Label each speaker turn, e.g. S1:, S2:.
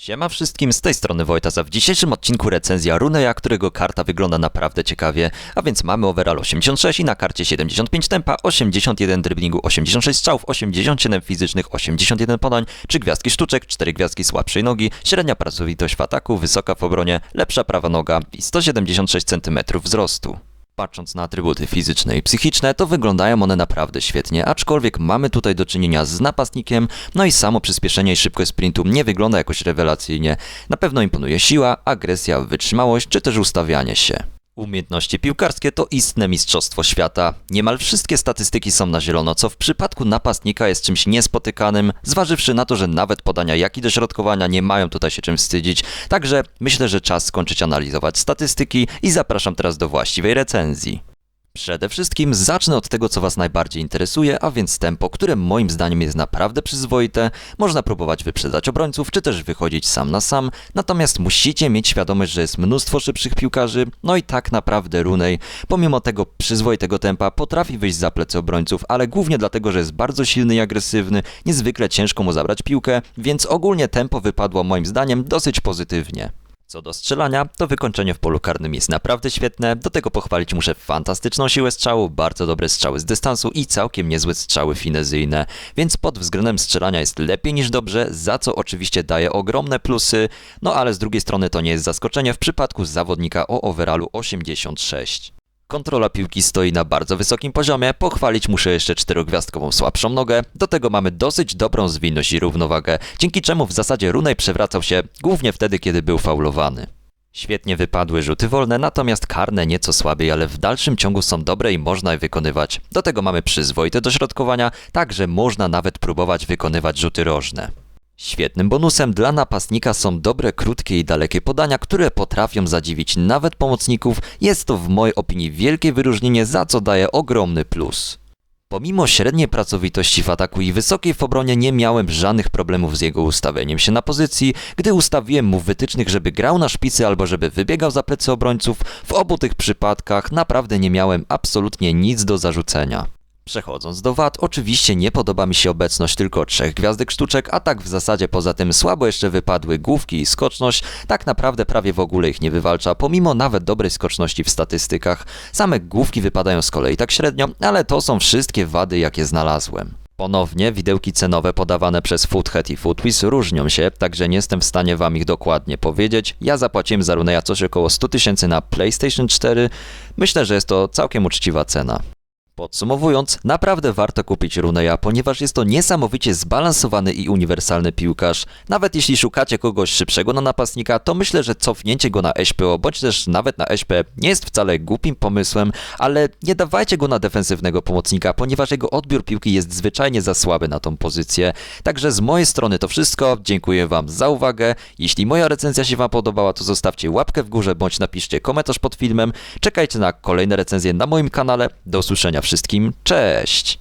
S1: Siema wszystkim, z tej strony Wojtas, a w dzisiejszym odcinku recenzja Runeja, którego karta wygląda naprawdę ciekawie, a więc mamy overall 86 i na karcie 75 tempa, 81 driblingu, 86 strzałów, 87 fizycznych, 81 podań, 3 gwiazdki sztuczek, 4 gwiazdki słabszej nogi, średnia pracowitość w ataku, wysoka w obronie, lepsza prawa noga i 176 cm wzrostu. Patrząc na atrybuty fizyczne i psychiczne, to wyglądają one naprawdę świetnie, aczkolwiek mamy tutaj do czynienia z napastnikiem, no i samo przyspieszenie i szybkość sprintu nie wygląda jakoś rewelacyjnie. Na pewno imponuje siła, agresja, wytrzymałość czy też ustawianie się. Umiejętności piłkarskie to istne mistrzostwo świata. Niemal wszystkie statystyki są na zielono, co w przypadku napastnika jest czymś niespotykanym, zważywszy na to, że nawet podania jak i dośrodkowania nie mają tutaj się czym wstydzić. Także myślę, że czas skończyć analizować statystyki i zapraszam teraz do właściwej recenzji. Przede wszystkim zacznę od tego, co Was najbardziej interesuje, a więc tempo, które moim zdaniem jest naprawdę przyzwoite. Można próbować wyprzedzać obrońców, czy też wychodzić sam na sam, natomiast musicie mieć świadomość, że jest mnóstwo szybszych piłkarzy, no i tak naprawdę Runej, pomimo tego przyzwoitego tempa, potrafi wyjść za plecy obrońców, ale głównie dlatego, że jest bardzo silny i agresywny, niezwykle ciężko mu zabrać piłkę, więc ogólnie tempo wypadło moim zdaniem dosyć pozytywnie. Co do strzelania, to wykończenie w polu karnym jest naprawdę świetne. Do tego pochwalić muszę fantastyczną siłę strzału, bardzo dobre strzały z dystansu i całkiem niezłe strzały finezyjne. Więc pod względem strzelania jest lepiej niż dobrze, za co oczywiście daje ogromne plusy. No ale z drugiej strony to nie jest zaskoczenie w przypadku zawodnika o overallu 86. Kontrola piłki stoi na bardzo wysokim poziomie, pochwalić muszę jeszcze czterogwiazdkową słabszą nogę, do tego mamy dosyć dobrą zwinność i równowagę, dzięki czemu w zasadzie Runej przewracał się głównie wtedy, kiedy był faulowany. Świetnie wypadły rzuty wolne, natomiast karne nieco słabiej, ale w dalszym ciągu są dobre i można je wykonywać. Do tego mamy przyzwoite dośrodkowania, także można nawet próbować wykonywać rzuty rożne. Świetnym bonusem dla napastnika są dobre, krótkie i dalekie podania, które potrafią zadziwić nawet pomocników. Jest to w mojej opinii wielkie wyróżnienie, za co daje ogromny plus. Pomimo średniej pracowitości w ataku i wysokiej w obronie nie miałem żadnych problemów z jego ustawieniem się na pozycji, gdy ustawiłem mu wytycznych, żeby grał na szpicy albo żeby wybiegał za plecy obrońców. W obu tych przypadkach naprawdę nie miałem absolutnie nic do zarzucenia. Przechodząc do wad, oczywiście nie podoba mi się obecność tylko trzech gwiazdek sztuczek, a tak w zasadzie poza tym słabo jeszcze wypadły główki i skoczność, tak naprawdę prawie w ogóle ich nie wywalcza, pomimo nawet dobrej skoczności w statystykach. Same główki wypadają z kolei tak średnio, ale to są wszystkie wady jakie znalazłem. Ponownie widełki cenowe podawane przez Foodhead i Foodwiz różnią się, także nie jestem w stanie wam ich dokładnie powiedzieć. Ja zapłaciłem za Runeja coś około 100 tysięcy na PlayStation 4. Myślę, że jest to całkiem uczciwa cena. Podsumowując, naprawdę warto kupić Runeja, ponieważ jest to niesamowicie zbalansowany i uniwersalny piłkarz. Nawet jeśli szukacie kogoś szybszego na napastnika, to myślę, że cofnięcie go na SPO, bądź też nawet na SP nie jest wcale głupim pomysłem, ale nie dawajcie go na defensywnego pomocnika, ponieważ jego odbiór piłki jest zwyczajnie za słaby na tą pozycję. Także z mojej strony to wszystko, dziękuję wam za uwagę. Jeśli moja recenzja się wam podobała, to zostawcie łapkę w górze, bądź napiszcie komentarz pod filmem. Czekajcie na kolejne recenzje na moim kanale. Do usłyszenia wszystkim, cześć!